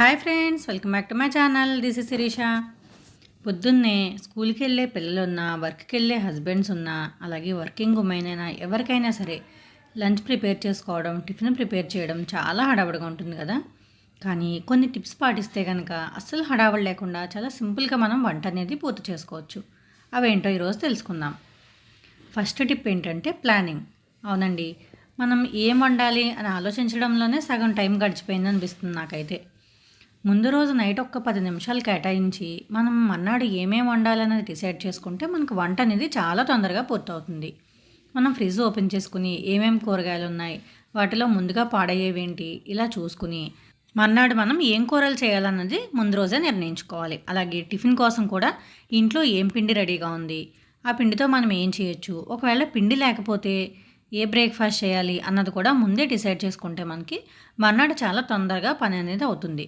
Hi friends welcome back to my channel. This is Sirisha పొద్దున్నే స్కూల్కి వెళ్ళే పిల్లలు ఉన్నా వర్క్కి వెళ్ళే హస్బెండ్స్ ఉన్నా అలాగే వర్కింగ్ ఉమెన్ అయినా ఎవరికైనా సరే లంచ్ ప్రిపేర్ చేసుకోవడం టిఫిన్ ప్రిపేర్ చేయడం చాలా హడావుడిగా ఉంటుంది కదా. కానీ కొన్ని టిప్స్ పాటిస్తే కనుక అస్సలు హడావుడి లేకుండా చాలా సింపుల్గా మనం వంట అనేది పూర్తి చేసుకోవచ్చు. అవేంటో ఈరోజు తెలుసుకుందాం. ఫస్ట్ టిప్ ఏంటంటే ప్లానింగ్. అవునండి మనం ఏం వండాలి అని ఆలోచించడంలోనే సగం టైం గడిచిపోయింది అనిపిస్తుంది నాకైతే. ముందు రోజు నైట్ ఒక్క పది నిమిషాలు కేటాయించి మనం మన్నాడు ఏమేమి వండాలనేది డిసైడ్ చేసుకుంటే మనకు వంట అనేది చాలా తొందరగా పూర్తవుతుంది. మనం ఫ్రిడ్జ్ ఓపెన్ చేసుకుని ఏమేమి కూరగాయలు ఉన్నాయి వాటిలో ముందుగా పాడయ్యేవేంటి ఇలా చూసుకుని మర్నాడు మనం ఏం కూరలు చేయాలన్నది ముందు రోజే నిర్ణయించుకోవాలి. అలాగే టిఫిన్ కోసం కూడా ఇంట్లో ఏం పిండి రెడీగా ఉంది ఆ పిండితో మనం ఏం చేయొచ్చు ఒకవేళ పిండి లేకపోతే ఏ బ్రేక్ఫాస్ట్ చేయాలి అన్నది కూడా ముందే డిసైడ్ చేసుకుంటే మనకి మర్నాడు చాలా తొందరగా పని అనేది అవుతుంది.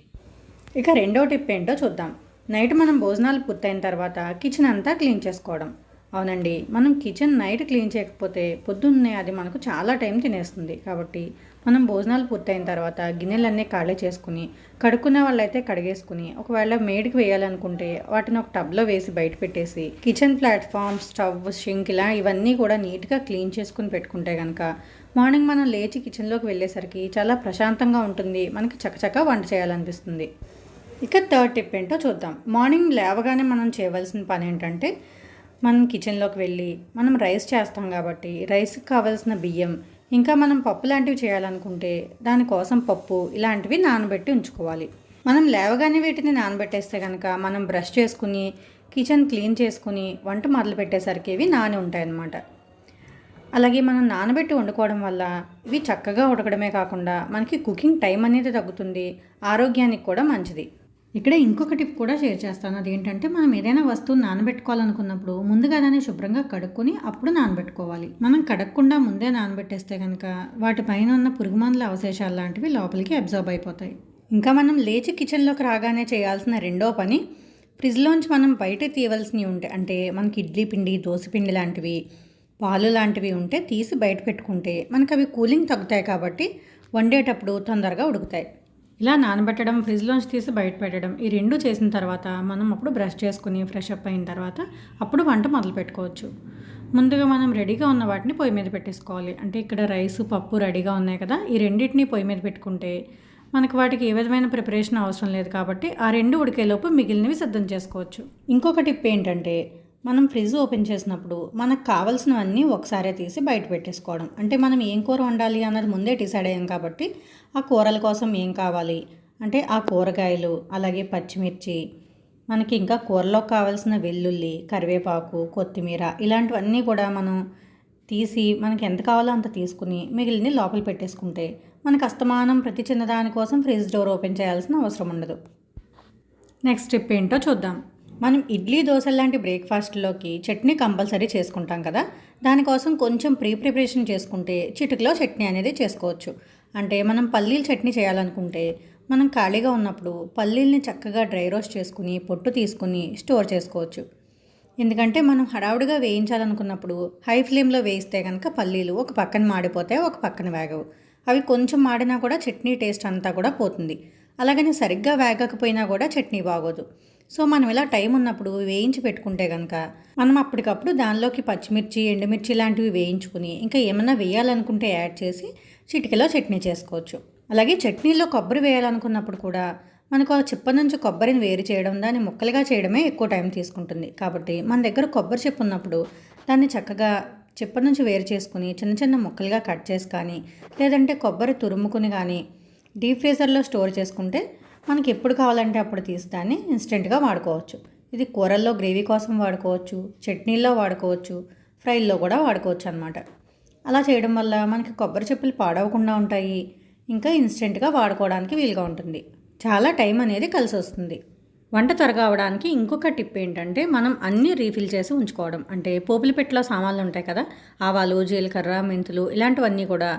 ఇక రెండో టిప్ ఏంటో చూద్దాం. నైట్ మనం భోజనాలు పూర్తయిన తర్వాత కిచెన్ అంతా క్లీన్ చేసుకోవడం. అవునండి మనం కిచెన్ నైట్ క్లీన్ చేయకపోతే పొద్దున్నే అది మనకు చాలా టైం తినేస్తుంది. కాబట్టి మనం భోజనాలు పూర్తయిన తర్వాత గిన్నెలన్నీ ఖాళీ చేసుకుని కడుక్కునే వాళ్ళైతే కడిగేసుకుని ఒకవేళ మేడికి వేయాలనుకుంటే వాటిని ఒక టబ్లో వేసి బయట పెట్టేసి కిచెన్ ప్లాట్ఫామ్ స్టవ్ షింక్ ఇలా ఇవన్నీ కూడా నీట్గా క్లీన్ చేసుకుని పెట్టుకుంటే కనుక మార్నింగ్ మనం లేచి కిచెన్లోకి వెళ్ళేసరికి చాలా ప్రశాంతంగా ఉంటుంది. మనకి చకచకా వంట చేయాలనిపిస్తుంది. ఇక థర్డ్ టిప్ ఏంటో చూద్దాం. మార్నింగ్ లేవగానే మనం చేయవలసిన పని ఏంటంటే మనం కిచెన్లోకి వెళ్ళి మనం రైస్ చేస్తాం కాబట్టి రైస్కి కావాల్సిన బియ్యం ఇంకా మనం పప్పు లాంటివి చేయాలనుకుంటే దానికోసం పప్పు ఇలాంటివి నానబెట్టి ఉంచుకోవాలి. మనం లేవగానే వీటిని నానబెట్టేస్తే కనుక మనం బ్రష్ చేసుకుని కిచెన్ క్లీన్ చేసుకుని వంట మొదలు పెట్టేసరికి ఇవి నాని ఉంటాయన్నమాట. అలాగే మనం నానబెట్టి వండుకోవడం వల్ల ఇవి చక్కగా ఉడకడమే కాకుండా మనకి కుకింగ్ టైం అనేది తగ్గుతుంది ఆరోగ్యానికి కూడా మంచిది. ఇక్కడ ఇంకొక టిప్ కూడా షేర్ చేస్తాను. అదేంటంటే మనం ఏదైనా వస్తువు నానబెట్టుకోవాలనుకున్నప్పుడు ముందుగా దాన్ని శుభ్రంగా కడుక్కొని అప్పుడు నానబెట్టుకోవాలి. మనం కడగకుండా ముందే నానబెట్టేస్తే కనుక వాటిపైన ఉన్న పురుగు మందుల అవశేషాలు లాంటివి లోపలికి అబ్జర్బ్ అయిపోతాయి. ఇంకా మనం లేచి కిచెన్లోకి రాగానే చేయాల్సిన రెండో పని ఫ్రిడ్జ్లోంచి మనం బయట తీయవలసినవి ఉంటాయి అంటే మనకి ఇడ్లీ పిండి దోశ పిండి లాంటివి పాలు లాంటివి ఉంటే తీసి బయట పెట్టుకుంటే మనకు అవి కూలింగ్ తగ్గుతాయి కాబట్టి వండేటప్పుడు తొందరగా ఉడుకుతాయి. ఇలా నానబెట్టడం ఫ్రిడ్జ్లోంచి తీసి బయట పెట్టడం ఈ రెండు చేసిన తర్వాత మనం అప్పుడు బ్రష్ చేసుకుని ఫ్రెష్ అప్ అయిన తర్వాత అప్పుడు వంట మొదలు పెట్టుకోవచ్చు. ముందుగా మనం రెడీగా ఉన్న వాటిని పొయ్యి మీద పెట్టేసుకోవాలి. అంటే ఇక్కడ రైస్ పప్పు రెడీగా ఉన్నాయి కదా ఈ రెండింటిని పొయ్యి మీద పెట్టుకుంటే మనకు వాటికి ఏ విధమైన ప్రిపరేషన్ అవసరం లేదు కాబట్టి ఆ రెండు ఉడికేలోపు మిగిలినవి సిద్ధం చేసుకోవచ్చు. ఇంకొక టిప్ ఏంటంటే మనం ఫ్రిడ్జ్ ఓపెన్ చేసినప్పుడు మనకు కావాల్సినవన్నీ ఒకసారే తీసి బయట పెట్టేసుకోవడం. అంటే మనం ఏం కూర వండాలి అన్నది ముందే డిసైడ్ అయ్యాం కాబట్టి ఆ కూరల కోసం ఏం కావాలి? అంటే ఆ కూరగాయలు అలాగే పచ్చిమిర్చి మనకి ఇంకా కూరలో కావాల్సిన వెల్లుల్లి కరివేపాకు కొత్తిమీర ఇలాంటివన్నీ కూడా మనం తీసి మనకి ఎంత కావాలో అంత తీసుకుని మిగిలిన లోపల పెట్టేసుకుంటే మనకు అస్తమానం ప్రతి చిన్నదాని కోసం ఫ్రిడ్జ్ డోర్ ఓపెన్ చేయాల్సిన అవసరం ఉండదు. నెక్స్ట్ స్టెప్ ఏంటో చూద్దాం. మనం ఇడ్లీ దోశ లాంటి బ్రేక్ఫాస్ట్లోకి చట్నీ కంపల్సరీ చేసుకుంటాం కదా. దానికోసం కొంచెం ప్రీ ప్రిపరేషన్ చేసుకుంటే చిటికలో చట్నీ అనేది చేసుకోవచ్చు. అంటే మనం పల్లీలు చట్నీ చేయాలనుకుంటే మనం ఖాళీగా ఉన్నప్పుడు పల్లీల్ని చక్కగా డ్రై రోస్ట్ చేసుకుని పొట్టు తీసుకుని స్టోర్ చేసుకోవచ్చు. ఎందుకంటే మనం హడావుడిగా వేయించాలనుకున్నప్పుడు హై ఫ్లేమ్లో వేయిస్తే కనుక పల్లీలు ఒక పక్కన మాడిపోతాయి ఒక పక్కన వేగవు. అవి కొంచెం మాడినా కూడా చట్నీ టేస్ట్ అంతా కూడా పోతుంది. అలాగని సరిగ్గా వేగకపోయినా కూడా చట్నీ బాగోదు. సో మనం ఇలా టైం ఉన్నప్పుడు వేయించి పెట్టుకుంటే కనుక మనం అప్పటికప్పుడు దానిలోకి పచ్చిమిర్చి ఎండుమిర్చి లాంటివి వేయించుకుని ఇంకా ఏమన్నా వేయాలనుకుంటే యాడ్ చేసి చిటికలో చట్నీ చేసుకోవచ్చు. అలాగే చట్నీలో కొబ్బరి వేయాలనుకున్నప్పుడు కూడా మనకు ఆ చిప్ప నుంచి కొబ్బరిని వేరు చేయడం దాన్ని ముక్కలుగా చేయడమే ఎక్కువ టైం తీసుకుంటుంది. కాబట్టి మన దగ్గర కొబ్బరి చిప్ప ఉన్నప్పుడు దాన్ని చక్కగా చిప్ప నుంచి వేరు చేసుకుని చిన్న చిన్న ముక్కలుగా కట్ చేసి కానీ లేదంటే కొబ్బరి తురుముకుని కానీ డీప్ ఫ్రీజర్లో స్టోర్ చేసుకుంటే మనకి ఎప్పుడు కావాలంటే అప్పుడు తీసి దాన్ని ఇన్స్టెంట్గా వాడుకోవచ్చు. ఇది కూరల్లో గ్రేవీ కోసం వాడుకోవచ్చు చట్నీల్లో వాడుకోవచ్చు ఫ్రైల్లో కూడా వాడుకోవచ్చు అనమాట అలా చేయడం వల్ల మనకి కొబ్బరి చెప్పులు పాడవకుండా ఉంటాయి. ఇంకా ఇన్స్టెంట్గా వాడుకోవడానికి వీలుగా ఉంటుంది. చాలా టైం అనేది కలిసి వస్తుంది. వంట త్వరగా అవడానికి ఇంకొక టిప్ ఏంటంటే మనం అన్నీ రీఫిల్ చేసి ఉంచుకోవడం. అంటే పోపుల పెట్టిలో సామాన్లు ఉంటాయి కదా ఆవాలు జీలకర్ర మెంతులు ఇలాంటివన్నీ కూడా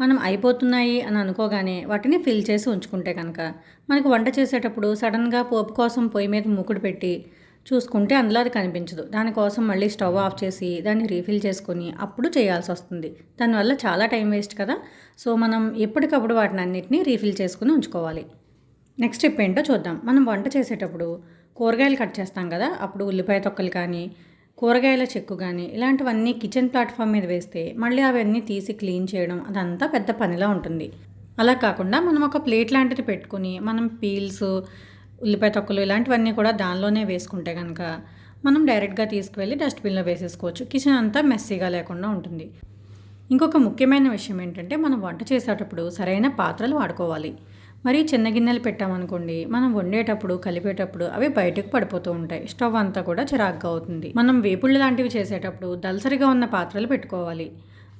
మనం అయిపోతున్నాయి అని అనుకోగానే వాటిని ఫిల్ చేసి ఉంచుకుంటే కనుక మనకు వంట చేసేటప్పుడు సడన్గా పోపు కోసం పొయ్యి మీద మూకుడు పెట్టి చూసుకుంటే అందులో అది కనిపించదు. దానికోసం మళ్ళీ స్టవ్ ఆఫ్ చేసి దాన్ని రీఫిల్ చేసుకొని అప్పుడు చేయాల్సి వస్తుంది. దానివల్ల చాలా టైం వేస్ట్ కదా. సో మనం ఎప్పటికప్పుడు వాటిని అన్నిటినీ రీఫిల్ చేసుకుని ఉంచుకోవాలి. నెక్స్ట్ స్టెప్ ఏంటో చూద్దాం. మనం వంట చేసేటప్పుడు కూరగాయలు కట్ చేస్తాం కదా. అప్పుడు ఉల్లిపాయ తొక్కలు కానీ కూరగాయల చెక్కు కానీ ఇలాంటివన్నీ కిచెన్ ప్లాట్ఫామ్ మీద వేస్తే మళ్ళీ అవన్నీ తీసి క్లీన్ చేయడం అదంతా పెద్ద పనిలా ఉంటుంది. అలా కాకుండా మనం ఒక ప్లేట్ లాంటిది పెట్టుకుని మనం పీల్స్ ఉల్లిపాయ తొక్కలు ఇలాంటివన్నీ కూడా దానిలోనే వేసుకుంటే కనుక మనం డైరెక్ట్గా తీసుకువెళ్ళి డస్ట్బిన్లో వేసేసుకోవచ్చు. కిచెన్ అంతా మెస్సీగా లేకుండా ఉంటుంది. ఇంకొక ముఖ్యమైన విషయం ఏంటంటే మనం వంట చేసేటప్పుడు సరైన పాత్రలు వాడుకోవాలి. మరి చిన్న గిన్నెలు పెట్టామనుకోండి మనం వండేటప్పుడు కలిపేటప్పుడు అవి బయటకు పడిపోతూ ఉంటాయి. స్టవ్ అంతా కూడా చిరాగ్గా అవుతుంది. మనం వేపుళ్ళు లాంటివి చేసేటప్పుడు దలసరిగా ఉన్న పాత్రలు పెట్టుకోవాలి.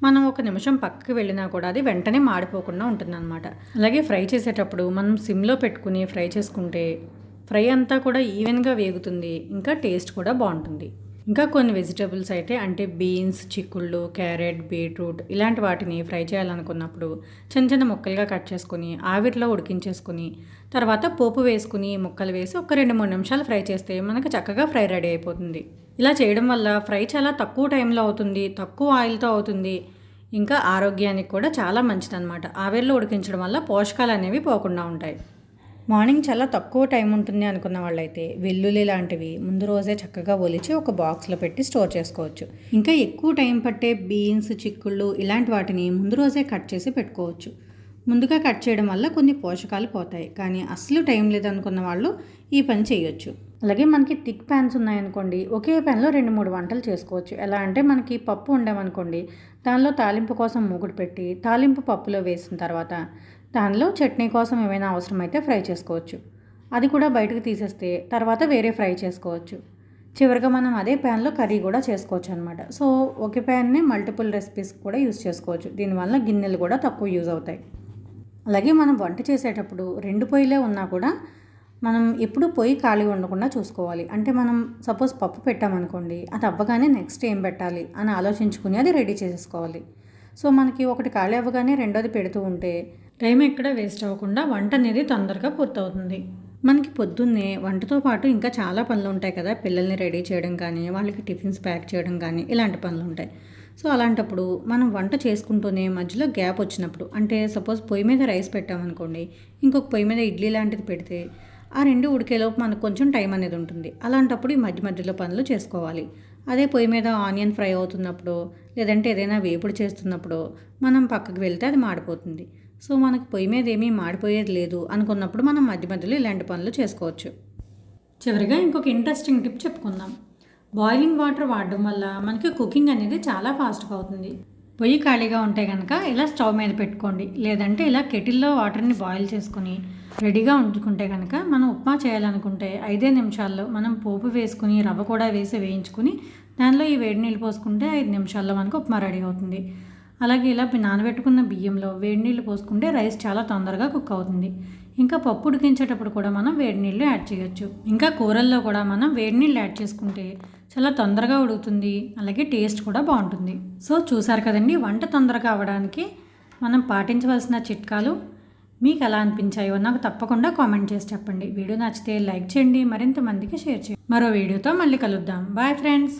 మనం ఒక నిమిషం పక్కకి వెళ్ళినా కూడా అది వెంటనే మాడిపోకుండా ఉంటుందన్నమాట. అలాగే ఫ్రై చేసేటప్పుడు మనం సిమ్లో పెట్టుకుని ఫ్రై చేసుకుంటే ఫ్రై అంతా కూడా ఈవెన్గా వేగుతుంది. ఇంకా టేస్ట్ కూడా బాగుంటుంది. ఇంకా కొన్ని వెజిటేబుల్స్ అయితే అంటే బీన్స్ చిక్కుళ్ళు క్యారెట్ బీట్రూట్ ఇలాంటి వాటిని ఫ్రై చేయాలనుకున్నప్పుడు చిన్న చిన్న ముక్కలుగా కట్ చేసుకుని ఆవిరిలో ఉడికించేసుకుని తర్వాత పోపు వేసుకుని ముక్కలు వేసి ఒక రెండు మూడు నిమిషాలు ఫ్రై చేస్తే మనకు చక్కగా ఫ్రై రెడీ అయిపోతుంది. ఇలా చేయడం వల్ల ఫ్రై చాలా తక్కువ టైంలో అవుతుంది తక్కువ ఆయిల్తో అవుతుంది. ఇంకా ఆరోగ్యానికి కూడా చాలా మంచిదన్నమాట. ఆవిరిలో ఉడికించడం వల్ల పోషకాలు అనేవి పోకుండా ఉంటాయి. మార్నింగ్ చాలా తక్కువ టైం ఉంటుంది అనుకున్న వాళ్ళైతే వెల్లుల్లి లాంటివి ముందు రోజే చక్కగా ఒలిచి ఒక బాక్స్లో పెట్టి స్టోర్ చేసుకోవచ్చు. ఇంకా ఎక్కువ టైం పట్టే బీన్స్ చిక్కుళ్ళు ఇలాంటి వాటిని ముందు రోజే కట్ చేసి పెట్టుకోవచ్చు. ముందుగా కట్ చేయడం వల్ల కొన్ని పోషకాలు పోతాయి. కానీ అస్సలు టైం లేదనుకున్న వాళ్ళు ఈ పని చేయొచ్చు. అలాగే మనకి థిక్ ప్యాన్స్ ఉన్నాయనుకోండి ఒకే ప్యాన్లో రెండు మూడు వంటలు చేసుకోవచ్చు. ఎలా అంటే మనకి పప్పు ఉండమనుకోండి దానిలో తాలింపు కోసం మూగుడు పెట్టి తాలింపు పప్పులో వేసిన తర్వాత దానిలో చట్నీ కోసం ఏమైనా అవసరమైతే ఫ్రై చేసుకోవచ్చు. అది కూడా బయటకు తీసేస్తే తర్వాత వేరే ఫ్రై చేసుకోవచ్చు. చివరిగా మనం అదే ప్యాన్లో కర్రీ కూడా చేసుకోవచ్చు అనమాట సో ఒకే ప్యాన్నే మల్టిపుల్ రెసిపీస్ కూడా యూజ్ చేసుకోవచ్చు. దీనివల్ల గిన్నెలు కూడా తక్కువ యూజ్ అవుతాయి. అలాగే మనం వంట చేసేటప్పుడు రెండు పొయ్యిలే ఉన్నా కూడా మనం ఎప్పుడు పొయ్యి ఖాళీ ఉండకుండా చూసుకోవాలి. అంటే మనం సపోజ్ పప్పు పెట్టామనుకోండి అది అవ్వగానే నెక్స్ట్ ఏం పెట్టాలి అని ఆలోచించుకుని అది రెడీ చేసేసుకోవాలి. సో మనకి ఒకటి ఖాళీ అవ్వగానే రెండోది పెడుతూ ఉంటే టైం ఎక్కడ వేస్ట్ అవ్వకుండా వంట అనేది తొందరగా పూర్తవుతుంది. మనకి పొద్దున్నే వంటతో పాటు ఇంకా చాలా పనులు ఉంటాయి కదా. పిల్లల్ని రెడీ చేయడం కానీ వాళ్ళకి టిఫిన్స్ ప్యాక్ చేయడం కానీ ఇలాంటి పనులు ఉంటాయి. సో అలాంటప్పుడు మనం వంట చేసుకుంటూనే మధ్యలో గ్యాప్ వచ్చినప్పుడు అంటే సపోజ్ పొయ్యి మీద రైస్ పెట్టామనుకోండి ఇంకొక పొయ్యి మీద ఇడ్లీ లాంటిది పెడితే ఆ రెండు ఉడికేలోపు మనకు కొంచెం టైం అనేది ఉంటుంది. అలాంటప్పుడు ఈ మధ్య మధ్యలో పనులు చేసుకోవాలి. అదే పొయ్యి మీద ఆనియన్ ఫ్రై అవుతున్నప్పుడు లేదంటే ఏదైనా వేపుడు చేస్తున్నప్పుడు మనం పక్కకు వెళ్తే అది మాడిపోతుంది. సో మనకి పొయ్యి మీద ఏమీ మాడిపోయేది లేదు అనుకున్నప్పుడు మనం మధ్య మధ్యలో ఇలాంటి పనులు చేసుకోవచ్చు. చివరిగా ఇంకొక ఇంట్రెస్టింగ్ టిప్ చెప్పుకుందాం. బాయిలింగ్ వాటర్ వాడడం వల్ల మనకి కుకింగ్ అనేది చాలా ఫాస్ట్గా అవుతుంది. పొయ్యి ఖాళీగా ఉంటే కనుక ఇలా స్టవ్ మీద పెట్టుకోండి. లేదంటే ఇలా కెటిల్లో వాటర్ని బాయిల్ చేసుకుని రెడీగా ఉంచుకుంటే కనుక మనం ఉప్మా చేయాలనుకుంటే ఐదే నిమిషాల్లో మనం పోపు వేసుకుని రవ్వ కూడా వేసి వేయించుకుని దానిలో ఈ వేడి నీళ్ళు పోసుకుంటే ఐదు నిమిషాల్లో మనకు ఉప్మా రెడీ అవుతుంది. అలాగే ఇలా నానబెట్టుకున్న బియ్యంలో వేడి నీళ్ళు పోసుకుంటే రైస్ చాలా తొందరగా కుక్ అవుతుంది. ఇంకా పప్పు ఉడికించేటప్పుడు కూడా మనం వేడి నీళ్ళు యాడ్ చేయొచ్చు. ఇంకా కూరల్లో కూడా మనం వేడి నీళ్ళు యాడ్ చేసుకుంటే చాలా తొందరగా ఉడుకుతుంది. అలాగే టేస్ట్ కూడా బాగుంటుంది. సో చూసారు కదండి వంట తొందరగా అవ్వడానికి మనం పాటించవలసిన చిట్కాలు మీకు ఎలా అనిపించాయో నాకు తప్పకుండా కామెంట్ చేసి చెప్పండి. వీడియో నచ్చితే లైక్ చేయండి మరింత మందికి షేర్ చేయండి. మరో వీడియోతో మళ్ళీ కలుద్దాం. Bye friends.